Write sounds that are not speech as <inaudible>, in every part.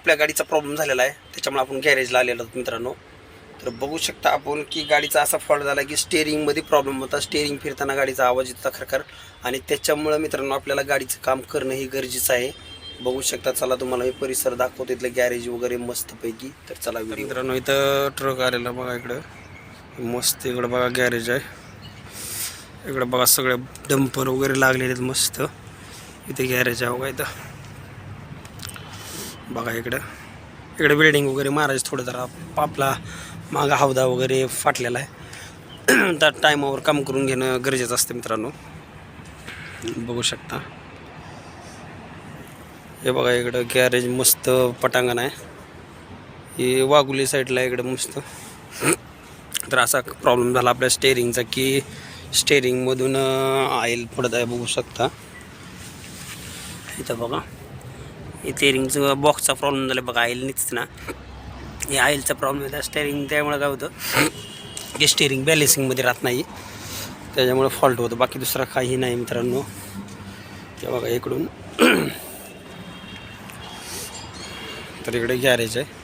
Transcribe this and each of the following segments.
आपल्या गाडीचा प्रॉब्लेम झालेला आहे. त्याच्यामुळे आपण गॅरेजला आलेलो आहोत मित्रांनो. तर बघू शकता आपण की गाडीचा असा फॉल्ट झाला की स्टेअरिंगमध्ये प्रॉब्लेम होता. स्टेअरिंग फिरताना गाडीचा आवाज येतो खरखर. आणि त्याच्यामुळं मित्रांनो आपल्याला गाडीचं काम करणं हे गरजेचं आहे. बघू शकता चला तुम्हाला हे परिसर दाखवतो. इथलं गॅरेज वगैरे मस्तपैकी. तर चला मित्रांनो इथं ट्रक आलेला बघा इकडं. मस्त इकडं बघा गॅरेज आहे. इकडं बघा सगळे डंपर वगैरे लागलेले आहेत मस्त. इथे गॅरेज आहे बघा इथं. बघा इकडं. इकडे बिल्डिंग वगैरे मारायचं थोडं जरा आपला मागं हौदा वगैरे फाटलेला आहे. <clears throat> त्या टायमावर काम करून घेणं गरजेचं असतं मित्रांनो. बघू शकता. हे बघा इकडं गॅरेज मस्त पटांगण आहे. हे वाघुली साईडला इकडं मस्त. तर असा प्रॉब्लेम झाला आपल्या स्टेअरिंगचा की स्टेअरिंगमधून ऑइल पडत आहे बघू शकता. इथं बघा. इथे बॉक्सचा प्रॉब्लेम झाला बघा आईल निघते ना. हे आईलचा प्रॉब्लेम येतात स्टेअरिंग त्यामुळे काय होतं की स्टेअरिंग बॅलेन्सिंगमध्ये राहत नाही. त्याच्यामुळे फॉल्ट होतं. बाकी दुसरा काही नाही मित्रांनो. ते बघा इकडून. तर इकडे गॅरेज आहे.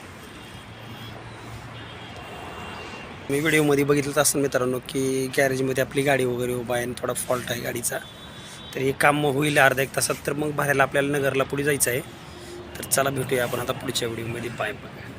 मी व्हिडिओमध्ये बघितलं असं मित्रांनो की गॅरेजमध्ये आपली गाडी वगैरे उभा आहे आणि थोडा फॉल्ट आहे गाडीचा. तर हे काम होईल अर्धा एक तासात तर मग भरायला आपल्याला नगरला पुढे जायचं आहे. तर चला भेटूया आपण आता पुढच्या व्हिडिओमध्ये पाय पाय